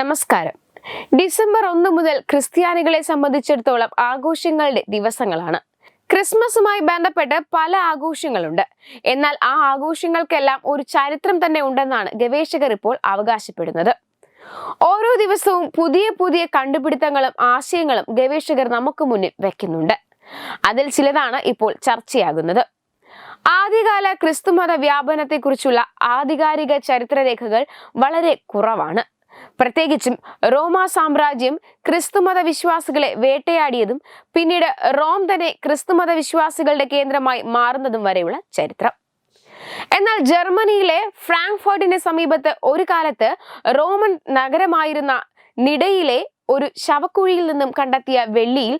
നമസ്കാരം. ഡിസംബർ ഒന്ന് മുതൽ ക്രിസ്ത്യാനികളെ സംബന്ധിച്ചിടത്തോളം ആഘോഷങ്ങളുടെ ദിവസങ്ങളാണ്. ക്രിസ്മസുമായി ബന്ധപ്പെട്ട് പല ആഘോഷങ്ങളുണ്ട്. എന്നാൽ ആ ആഘോഷങ്ങൾക്കെല്ലാം ഒരു ചരിത്രം തന്നെ ഉണ്ടെന്നാണ് ഗവേഷകർ ഇപ്പോൾ അവകാശപ്പെടുന്നത്. ഓരോ ദിവസവും പുതിയ പുതിയ കണ്ടുപിടുത്തങ്ങളും ആശയങ്ങളും ഗവേഷകർ നമുക്ക് മുന്നിൽ വെക്കുന്നുണ്ട്. അതിൽ ചിലതാണ് ഇപ്പോൾ ചർച്ചയാകുന്നത്. ആദ്യകാല ക്രിസ്തുമത വ്യാപനത്തെക്കുറിച്ചുള്ള ആധികാരിക ചരിത്രരേഖകൾ വളരെ കുറവാണ്. പ്രത്യേകിച്ചും റോമ സാമ്രാജ്യം ക്രിസ്തുമത വിശ്വാസികളെ വേട്ടയാടിയതും പിന്നീട് റോം തന്നെ ക്രിസ്തുമത വിശ്വാസികളുടെ കേന്ദ്രമായി മാറുന്നതും വരെയുള്ള ചരിത്രം. എന്നാൽ ജർമ്മനിയിലെ ഫ്രാങ്ക്ഫർട്ടിന് സമീപത്ത് ഒരു കാലത്ത് റോമൻ നഗരമായിരുന്ന നിടയിലെ ഒരു ശവക്കുഴിയിൽ നിന്നും കണ്ടെത്തിയ വെള്ളിയിൽ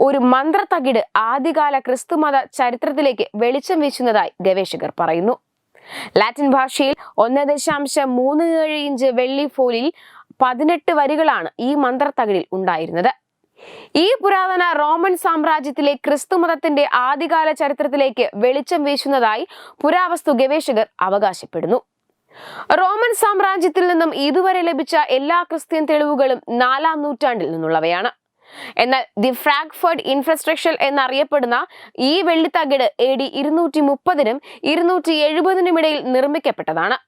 ഒരു മന്ത്രത്തകിട് ആദ്യകാല ക്രിസ്തുമത ചരിത്രത്തിലേക്ക് വെളിച്ചം വീശുന്നതായി ഗവേഷകർ പറയുന്നു. ലാറ്റിൻ ഭാഷയിൽ ഒന്ന് ദശാംശം മൂന്ന് ഏഴ് ഇഞ്ച് വെള്ളി ഫോലിൽ പതിനെട്ട് വരികളാണ് ഈ മന്ത്രത്തകിടിൽ ഉണ്ടായിരുന്നത്. ഈ പുരാതന റോമൻ സാമ്രാജ്യത്തിലെ ക്രിസ്തുമതത്തിന്റെ ആദ്യകാല ചരിത്രത്തിലേക്ക് വെളിച്ചം വീശുന്നതായി പുരാവസ്തു ഗവേഷകർ അവകാശപ്പെടുന്നു. റോമൻ സാമ്രാജ്യത്തിൽ നിന്നും ഇതുവരെ ലഭിച്ച എല്ലാ ക്രിസ്ത്യൻ തെളിവുകളും നാലാം നൂറ്റാണ്ടിൽ നിന്നുള്ളവയാണ്. എന്നാൽ ദി ഫ്രാങ്ക്ഫർട്ട് ഇൻഫ്രാസ്ട്രക്ചർ എന്നറിയപ്പെടുന്ന ഈ വെള്ളിത്തകിട് എ ഡി ഇരുന്നൂറ്റി മുപ്പതിനും ഇരുന്നൂറ്റി എഴുപതിനും ഇടയിൽ നിർമ്മിക്കപ്പെട്ടതാണ്.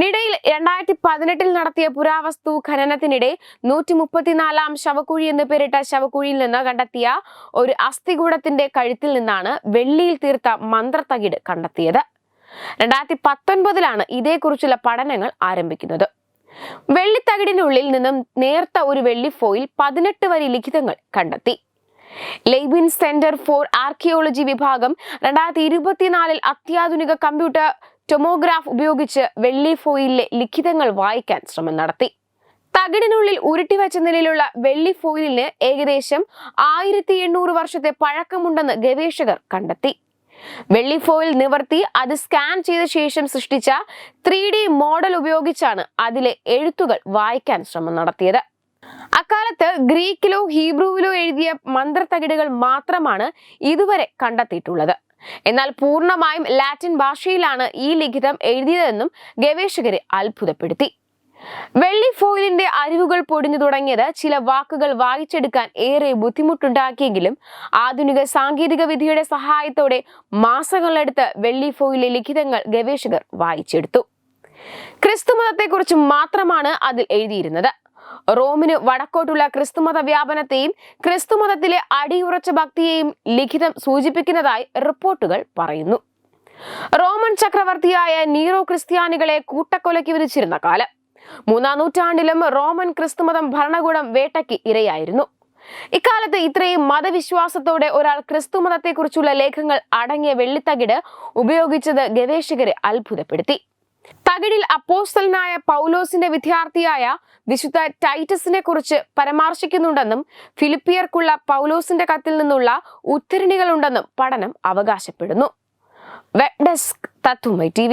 നിടയിൽ രണ്ടായിരത്തി പതിനെട്ടിൽ നടത്തിയ പുരാവസ്തു ഖനനത്തിനിടെ നൂറ്റി മുപ്പത്തിനാലാം ശവക്കുഴി എന്ന് പേരിട്ട ശവക്കുഴിയിൽ നിന്ന് കണ്ടെത്തിയ ഒരു അസ്ഥികൂടത്തിന്റെ കഴുത്തിൽ നിന്നാണ് വെള്ളിയിൽ തീർത്ത മന്ത്രത്തകിട് കണ്ടെത്തിയത്. രണ്ടായിരത്തി പത്തൊൻപതിലാണ് ഇതേക്കുറിച്ചുള്ള പഠനങ്ങൾ ആരംഭിക്കുന്നത്. വെള്ളിത്തകിടിനുള്ളിൽ നിന്നും നേർത്ത ഒരു വെള്ളി ഫോയിൽ പതിനെട്ട് വരി ലിഖിതങ്ങൾ കണ്ടെത്തി. ലൈബിൻ സെന്റർ ഫോർ ആർക്കിയോളജി വിഭാഗം രണ്ടായിരത്തി ഇരുപത്തിനാലിൽ അത്യാധുനിക കമ്പ്യൂട്ടർ ടൊമോഗ്രാഫ് ഉപയോഗിച്ച് വെള്ളി ഫോയിലിലെ ലിഖിതങ്ങൾ വായിക്കാൻ ശ്രമം നടത്തി. തകിടിനുള്ളിൽ ഉരുട്ടിവെച്ച നിലയിലുള്ള വെള്ളി ഫോയിലിന് ഏകദേശം ആയിരത്തി എണ്ണൂറ് വർഷത്തെ പഴക്കമുണ്ടെന്ന് ഗവേഷകർ കണ്ടെത്തി. വെള്ളി ഫോയിൽ നിവർത്തി അത് സ്കാൻ ചെയ്ത ശേഷം സൃഷ്ടിച്ച ത്രീ മോഡൽ ഉപയോഗിച്ചാണ് അതിലെ എഴുത്തുകൾ വായിക്കാൻ ശ്രമം നടത്തിയത്. അക്കാലത്ത് ഗ്രീക്കിലോ ഹീബ്രുവിലോ എഴുതിയ മന്ത്രത്തകിടുകൾ മാത്രമാണ് ഇതുവരെ കണ്ടെത്തിയിട്ടുള്ളത്. എന്നാൽ പൂർണമായും ലാറ്റിൻ ഭാഷയിലാണ് ഈ ലിഖിതം എഴുതിയതെന്നും ഗവേഷകരെ അത്ഭുതപ്പെടുത്തി. വെള്ളി ഫോയിലിന്റെ അരിവുകൾ പൊടിഞ്ഞു തുടങ്ങിയത് ചില വാക്കുകൾ വായിച്ചെടുക്കാൻ ഏറെ ബുദ്ധിമുട്ടുണ്ടാക്കിയെങ്കിലും ആധുനിക സാങ്കേതിക വിദ്യയുടെ സഹായത്തോടെ മാസങ്ങളെടുത്ത് വെള്ളി ഫോയിലെ ലിഖിതങ്ങൾ ഗവേഷകർ വായിച്ചെടുത്തു. ക്രിസ്തുമതത്തെക്കുറിച്ച് മാത്രമാണ് അതിൽ എഴുതിയിരുന്നത്. റോമിന് വടക്കോട്ടുള്ള ക്രിസ്തുമത വ്യാപനത്തെയും ക്രിസ്തുമതത്തിലെ അടിയുറച്ച ഭക്തിയെയും ലിഖിതം സൂചിപ്പിക്കുന്നതായി റിപ്പോർട്ടുകൾ പറയുന്നു. റോമൻ ചക്രവർത്തിയായ നീറോ ക്രിസ്ത്യാനികളെ കൂട്ടക്കൊലയ്ക്ക് വിധിച്ചിരുന്ന കാലം. മൂന്നാം നൂറ്റാണ്ടിലും റോമൻ ക്രിസ്തുമതം ഭരണകൂടം വേട്ടയ്ക്ക് ഇരയായിരുന്നു. ഇക്കാലത്ത് ഇത്രയും മതവിശ്വാസത്തോടെ ഒരാൾ ക്രിസ്തുമതത്തെക്കുറിച്ചുള്ള ലേഖങ്ങൾ അടങ്ങിയ വെള്ളിത്തകിട് ഉപയോഗിച്ചത് ഗവേഷകരെ അത്ഭുതപ്പെടുത്തി. തകിടിൽ അപ്പോസ്റ്റലനായ പൗലോസിന്റെ വിദ്യാർത്ഥിയായ വിശുദ്ധ ടൈറ്റസിനെ കുറിച്ച് പരാമർശിക്കുന്നുണ്ടെന്നും ഫിലിപ്പിയർക്കുള്ള പൗലോസിന്റെ കത്തിൽ നിന്നുള്ള ഉദ്ധരണികളുണ്ടെന്നും പഠനം അവകാശപ്പെടുന്നു. വെബ് ഡെസ്ക് തത്വമൈ ടി